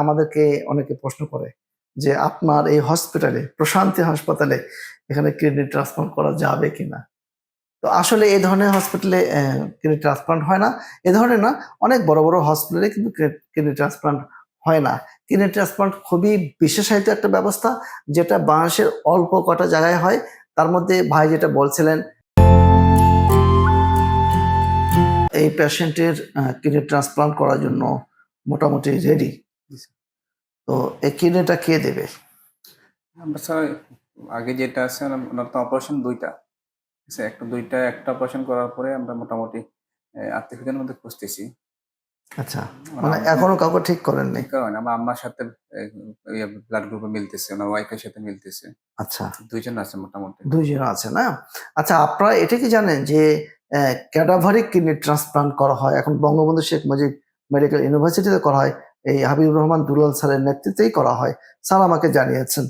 আমাদেরকে অনেকে প্রশ্ন করে যে আপনার এই হসপিটালে প্রশান্তি হাসপাতালে এখানে কিডনি ট্রান্সপ্লান্ট করা যাবে কিনা? তো আসলে এই ধরনের হসপিটালে কিডনি ট্রান্সপ্লান্ট হয় না। এ ধরনের না, অনেক বড় বড় হসপিটালে কিন্তু কিডনি ট্রান্সপ্লান্ট হয় না। কিডনি ট্রান্সপ্লান্ট খুবই বিশেষায়িত একটা ব্যবস্থা, যেটা বাংলাদেশের অল্প কটা জায়গায় হয়। তার মধ্যে ভাই যেটা বলছিলেন, এই পেশেন্টের কিডনি ট্রান্সপ্লান্ট করার জন্য মোটামুটি রেডি তো এই কিডনিটা কে দেবে? আমরা স্যার আগে যেটা আছে ওনার তো অপারেশন দুইটা। ঠিক আছে একটা দুইটা একটা অপারেশন করার পরে আমরা মোটামুটি আত্মীয় স্বজনের মধ্যে খুঁজতেছি। আচ্ছা মানে এখনও কাউকে ঠিক করেন নাই কারণ আমার আম্মার সাথে ব্লাড গ্রুপে মিলতেছে ওনার ওয়াইফের সাথে মিলতেছে। আচ্ছা। দুইজন আছে মোটামুটি। দুইজন আছে না? আচ্ছা আপনারা এটা কি জানেন যে ক্যাডাভারিক কিডনি ট্রান্সপ্লান্ট করা হয়? এখন বঙ্গবন্ধু শেখ মুজিব মেডিকেল ইউনিভার্সিটিতে করা হয়। এই হাবিবুর রহমান দুলাল স্যারের নেতৃত্বেই করা হয়। স্যার আমাকে জানিয়েছেন।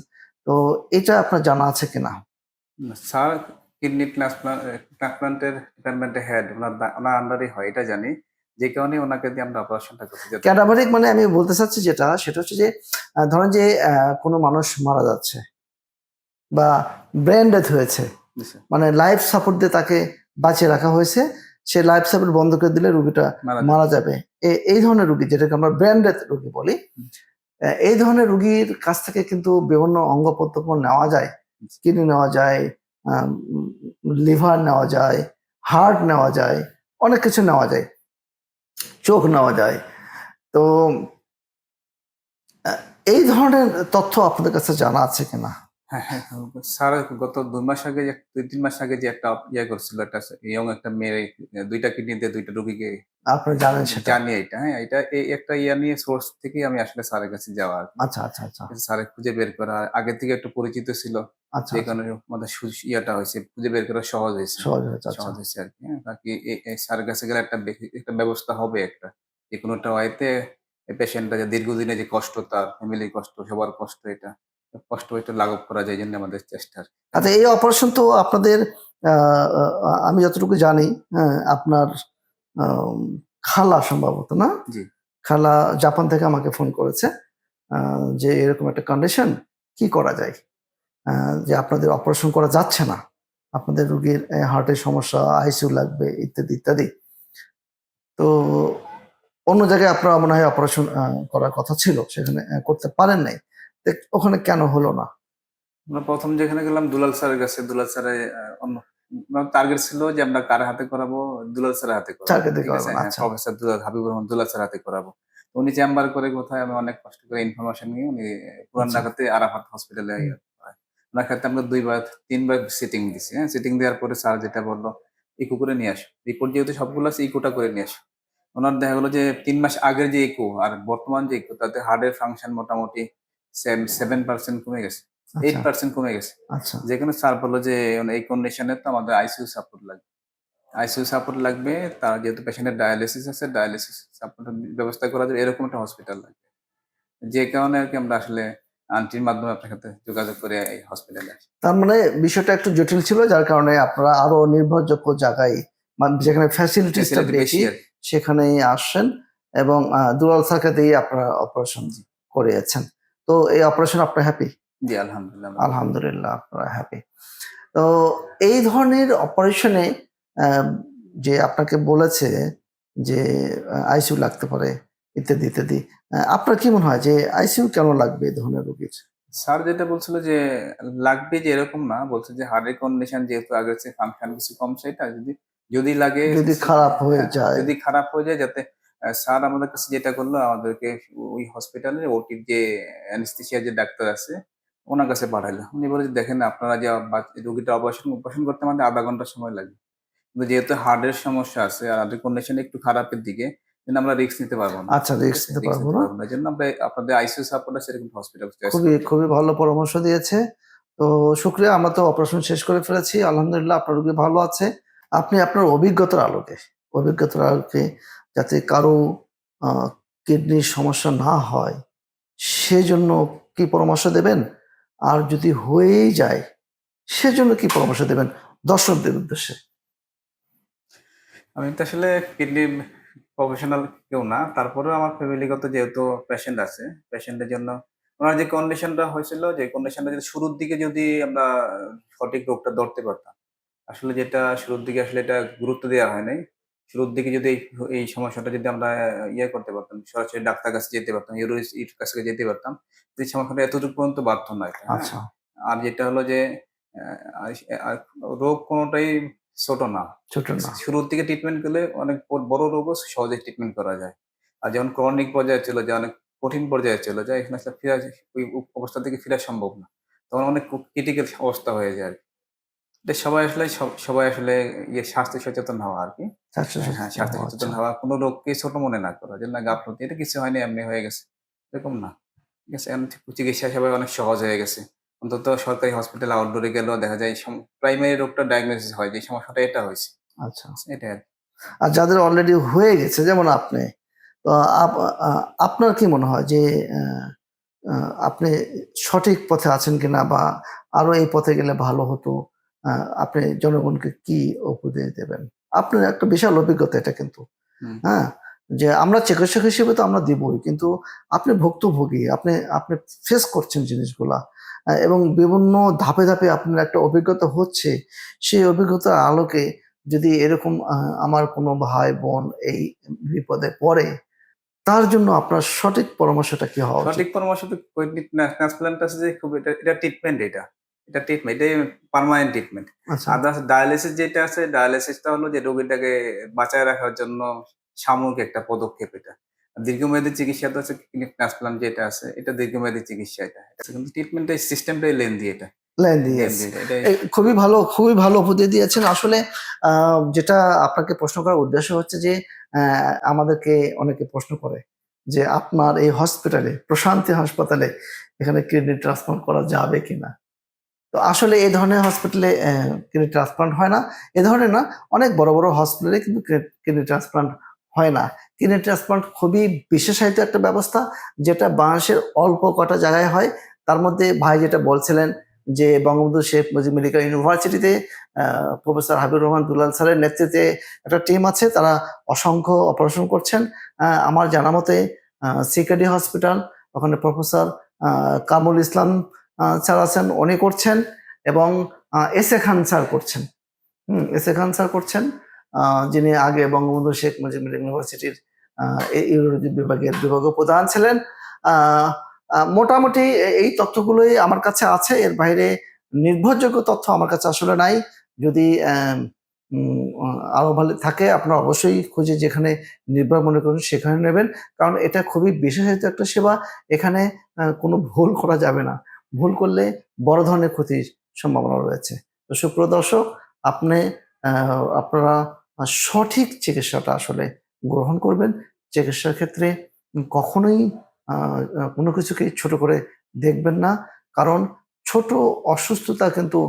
তো এটা আপনার জানা আছে কিনা? স্যার কিডনি ট্রান্সপ্লান্ট ট্রান্সপ্লান্টের ডিপার্টমেন্টের হেড ওনার দা- ওনার আন্ডারে হয় এটা জানি। যে কারণে ওনাকে দিয়ে আমরা অপারেশনটা করছি যাতে- ক্যাডাভারিক মানে আমি বলতে চাচ্ছি যেটা সেটা হচ্ছে যে ধরেন যে কোনো মানুষ মারা যাচ্ছে বা ব্রেন ডেথ হয়েছে মানে লাইফ সাপোর্ট দিয়ে তাকে বাঁচিয়ে রাখা হয়েছে সে লাইফ সাপোর্ট বন্ধ করে দিলে রুগীটা মারা যাবে। এই ধরনের রুগী যেটাকে আমরা ব্র্যান্ডেড রুগী বলি এই ধরনের রুগীর কাছ থেকে কিন্তু বিভিন্ন অঙ্গ প্রত্যঙ্গ নেওয়া যায় কিডনি নেওয়া যায় লিভার নেওয়া যায় হার্ট নেওয়া যায় অনেক কিছু নেওয়া যায় চোখ নেওয়া যায়। তো এই ধরনের তথ্য আপনাদের কাছে জানা আছে কিনা? হ্যাঁ হ্যাঁ হ্যাঁ, স্যার গত দুই মাস আগে যে- দুই তিন মাস আগে যে একটা ইয়ে করছিল একটা ইয়ং একটা মেয়ে দুইটা কিডনি দিয়ে দুইটা রোগীকে আপনি জানেন সেটা। জানি এটা হ্যাঁ এটা এই একটা ইয়া নিয়ে সোর্স থেকেই আমি আসলে স্যারের কাছে যাওয়া আচ্ছা আচ্ছা আচ্ছা। স্যারের খুঁজে বের করা আগে থেকে একটু পরিচিত ছিল। আচ্ছা যে কারণে আমাদের সু- ইয়েটা হয়েছে খুঁজে বের করা সহজ হয়েছে। সহজ হয়েছে আচ্ছা। সহজ হয়েছে আর কি হ্যাঁ বাকি এই- এই স্যারের কাছে গেলে একটা একটা ব্যবস্থা হবে একটা। যে কোনো একটা ওয়াইতে পেশেন্টটা যে দীর্ঘদিনে যে কষ্ট তার ফ্যামিলির কষ্ট সবার কষ্ট এটা। কষ্ট একটু লাঘব করা যায় জন্য আমাদের চেষ্টা আচ্ছা এই অপারেশন তো আপনাদের আমি যতটুকু জানি হ্যাঁ আপনার খালা সম্ভবত না? জি। খালা জাপান থেকে আমাকে ফোন করেছে যে এরকম একটা কন্ডিশন কি করা যায়? যে আপনাদের অপারেশন করা যাচ্ছে না। আপনাদের রুগীর হার্টের সমস্যা আইসিইউ লাগবে ইত্যাদি ইত্যাদি। তো অন্য জায়গায় আপনারা মনে হয় অপারেশন করার কথা ছিল সেখানে করতে পারেন নাই। ওখানে কেন হলো না? আমরা প্রথম যেখানে গেলাম দুলাল স্যারের কাছে দুলাল স্যারের অন্য টার্গেট ছিল যে আমরা কার হাতে করাবো? দুলাল স্যারের হাতে করাবো। আছে? করাবেন, আচ্ছা। প্রফেসর দুলাল হাবিবুর রহমান দুলাল স্যারের হাতে করাবো। উনি চেম্বার করে কোথায়? আমি অনেক কষ্ট করে ইনফরমেশন নিয়ে উনি পুরান আচ্ছা। ঢাকাতে আরাফাত হসপিটালে ওনার ক্ষেত্রে আমরা দুইবার তিনবার সিটিং দিছি হ্যাঁ? সিটিং দেওয়ার পরে স্যার যেটা বলল ইকো করে নিয়ে আসো। রিপোর্ট যেহেতু সবগুলো আছে ইকোটা করে নিয়ে আসো। ওনার দেখা গেলো যে তিন মাস আগের যে ইকো আর বর্তমান যে ইকো তাতে হার্টের ফাংশন মোটামুটি সেভেন পার্সেন্ট কমে গেছে। এইট আচ্ছা পার্সেন্ট কমে গেছে। আচ্ছা। যেখানে স্যার বলল যে এই কন্ডিশনে তো আমাদের আইসিইউ সাপোর্ট লাগবে। আইসিইউ সাপোর্ট লাগবে তার যেহেতু পেশেন্টের ডায়ালিসিস আছে ডায়ালিসিস সাপোর্টের ব্যবস্থা করা যাবে এরকম একটা হসপিটাল লাগবে। যে কারণে আর কি আমরা আসলে আন্টির মাধ্যমে আপনার সাথে যোগাযোগ করে এই হসপিটালে আসি। তার মানে বিষয়টা একটু জটিল ছিল যার কারণে আপনারা আরও নির্ভরযোগ্য জায়গায় মানে যেখানে Facility বেশি সেখানেই আসছেন এবং স্যারকে দিয়ে আপনারা অপারেশন করিয়েছেন তো এই অপারেশন আপনার হ্যাপি জি আলহামদুলিল্লাহ। আলহামদুলিল্লাহ আপনারা হ্যাপি তো এই ধরনের অপারেশনে যে আপনাকে বলেছে যে আইসিউ লাগতে পারে ইত্যাদি ইত্যাদি আপনার কি মনে হয় যে আইসিইউ কেন লাগবে এই ধরনের রোগীর? স্যার যেটা বলছিল যে লাগবে যে এরকম না বলছে যে হার্টের কন্ডিশন যেহেতু আগের চেয়ে ফাংশন কিছু কম সেটা যদি যদি লাগে যদি খারাপ হয়ে হ্যাঁ, যায়। যদি খারাপ হয়ে যায় যাতে স্যার আমাদের কাছে যেটা করল আমাদেরকে ওই হসপিটালে ওটির যে অ্যানেস্থেশিয়া যে ডাক্তার আছে ওনার কাছে পাঠাইলো উনি বলে যে, দেখেন আপনারা যে রোগীটা অপারেশন অপারেশন করতে আমাদের আধা ঘণ্টা সময় লাগে। কিন্তু যেহেতু হার্টের সমস্যা আছে আর হার্টের কন্ডিশন একটু খারাপের দিকে আমরা রিস্ক নিতে পারব না। আচ্ছা রিস্ক নিতে পারব না। এই জন্য আমরা আপনাদের আইসিইউ সাপোর্ট আছে এরকম হসপিটাল খুবই খুবই ভালো পরামর্শ দিয়েছে। তো শুক্রিয়া আমরা তো অপারেশন শেষ করে ফেলেছি। আলহামদুলিল্লাহ আপনার রোগী ভালো আছে। আপনি আপনার অভিজ্ঞতার আলোকে অভিজ্ঞতার আলোকে যাতে কারও কিডনির সমস্যা না হয়, সেজন্য কি পরামর্শ দেবেন? আর যদি হয়েই যায়, সেজন্য কি পরামর্শ দেবেন? দর্শকদের উদ্দেশ্যে। আমি তো আসলে কিডনি প্রফেশনাল কেউ না, তারপরেও আমার ফ্যামিলিগত যেহেতু পেশেন্ট আছে পেশেন্টের জন্য ওনার যে কন্ডিশনটা হয়েছিল, যে কন্ডিশনটা যদি শুরুর দিকে যদি আমরা সঠিক রোগটা ধরতে পারতাম, আসলে যেটা শুরুর দিকে আসলে এটা গুরুত্ব দেওয়া হয় নাই। শুরুর দিকে যদি এই সমস্যাটা যদি আমরা ইয়ে করতে পারতাম সরাসরি ডাক্তার কাছে যেতে পারতাম ইউরোলজিস্ট কাছে যেতে পারতাম এই সমস্যাটা এতটুকু পর্যন্ত বাধ্য নয়। হ্যাঁ? আচ্ছা। আর যেটা হলো যে রোগ কোনোটাই ছোট না। ছোট না। শুরুর দিকে ট্রিটমেন্ট করলে অনেক বড় রোগও সহজে ট্রিটমেন্ট করা যায়। আর যেমন ক্রনিক পর্যায়ে চলে যায় অনেক কঠিন পর্যায়ে চলে যায় এখানে ফিরা ওই অবস্থা থেকে ফেরা সম্ভব না। তখন অনেক ক্রিটিক্যাল অবস্থা হয়ে যায় আর কি। সবাই আসলে সব- সবাই আসলে ইয়ে স্বাস্থ্য সচেতন হওয়া আর কি। স্বাস্থ্য হ্যাঁ সচেতন স্বাস্থ্য হওয়া, সচেতন আচ্ছা। হওয়া। কোনো রোগকে ছোট মনে না করা। যে না গাফলতি এটা কিছু হয়নি এমনি হয়ে গেছে। এরকম না। ঠিক আছে? চিকিৎসা সেবা অনেক সহজ হয়ে গেছে। অন্তত সরকারি হসপিটাল আউটডোরে গেলেও দেখা যায় প্রাইমারি রোগটা ডায়াগনোসিস হয় যে সমস্যাটা এটা হয়েছে। আচ্ছা। এটা আর যাদের অলরেডি হয়ে গেছে যেমন আপনি তো আপ- আপনার কি মনে হয় যে আপনি সঠিক পথে আছেন কিনা বা আরও এই পথে গেলে ভালো হতো? আপনি জনগণকে কি উপদেশ দেবেন? আপনার একটা বিশাল অভিজ্ঞতা এটা কিন্তু। হ্যাঁ? যে আমরা চিকিৎসক হিসেবে তো আমরা দিবই কিন্তু আপনি ভুক্তভোগী আপনি আপনি ফেস করছেন জিনিসগুলা এবং বিভিন্ন ধাপে ধাপে আপনার একটা অভিজ্ঞতা হচ্ছে সেই অভিজ্ঞতার আলোকে যদি এরকম আমার কোনো ভাই বোন এই বিপদে পড়ে তার জন্য আপনার সঠিক পরামর্শটা কি হওয়া সঠিক পরামর্শ তো ট্রান্সপ্লান্ট আছে যে খুব এটা এটা ট্রিটমেন্ট এটা। এটা ট্রিটমেন্ট এটাই পার্মানেন্ট ট্রিটমেন্ট আদার্স ডায়ালিসিস যেটা আছে ডায়ালিসিসটা হলো যে রোগীটাকে বাঁচায় রাখার জন্য সাময়িক একটা পদক্ষেপ এটা। দীর্ঘমেয়াদী চিকিৎসা তো আছে ট্রান্সপ্লান্ট যেটা আছে এটা দীর্ঘমেয়াদী চিকিৎসা এটা। এটা কিন্তু ট্রিটমেন্টের সিস্টেমটাই লেন্দি এটা। এটা। খুবই ভালো খুবই ভালো উপদেশ দিয়েছেন। আসলে আহ, যেটা আপনাকে প্রশ্ন করার উদ্দেশ্য হচ্ছে যে আহ, আমাদেরকে অনেকে প্রশ্ন করে যে আপনার এই হসপিটালে প্রশান্তি হাসপাতালে এখানে কিডনি ট্রান্সপ্লান্ট করা যাবে কিনা? তো আসলে এই ধরনের হসপিটালে কিডনি ট্রান্সপ্লান্ট হয় না। এ ধরনের না, অনেক বড় বড় হসপিটালে কিন্তু কিডনি ট্রান্সপ্লান্ট হয় না। কিডনি ট্রান্সপ্লান্ট খুবই বিশেষায়িত একটা ব্যবস্থা, যেটা বাংলাদেশের অল্প কটা জায়গায় হয়। তার মধ্যে ভাই যেটা বলছিলেন যে, বঙ্গবন্ধু শেখ মুজিব মেডিকেল ইউনিভার্সিটিতে প্রফেসর হাবিবুর রহমান দুলাল স্যারের নেতৃত্বে একটা টিম আছে, তারা অসংখ্য অপারেশন করছেন। আমার জানা মতে সিকেডি হসপিটাল ওখানে প্রফেসর কামরুল ইসলাম স্যার আছেন, উনি করছেন এবং এস এ খান স্যার করছেন। হুম, এস এ খান স্যার করছেন যিনি আগে বঙ্গবন্ধু শেখ মুজিব ইউনিভার্সিটির ইউরোলজি বিভাগের বিভাগীয় প্রধান ছিলেন। মোটামুটি এই তথ্যগুলোই আমার কাছে আছে, এর বাইরে নির্ভরযোগ্য তথ্য আমার কাছে আসলে নাই। যদি আরও ভালো থাকে, আপনারা অবশ্যই খুঁজে যেখানে নির্ভর মনে করুন, সেখানে নেবেন। কারণ এটা খুবই বিশেষায়িত একটা সেবা, এখানে কোনো ভুল করা যাবে না। ভুল করলে বড় ধরনের ক্ষতির সম্ভাবনা রয়েছে। তো সুপ্রিয় দর্শক, আপনি আপনারা সঠিক চিকিৎসাটা আসলে গ্রহণ করবেন। চিকিৎসার ক্ষেত্রে কখনোই কোনো কিছুকে ছোট করে দেখবেন না। কারণ ছোট অসুস্থতা কিন্তু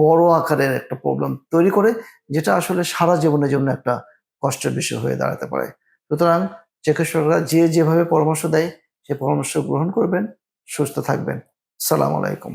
বড় আকারের একটা প্রবলেম তৈরি করে, যেটা আসলে সারা জীবনের জন্য একটা কষ্টের বিষয় হয়ে দাঁড়াতে পারে। সুতরাং চিকিৎসকরা যে যেভাবে পরামর্শ দেয়, সে পরামর্শ গ্রহণ করবেন, সুস্থ থাকবেন। সালাম আলাইকুম।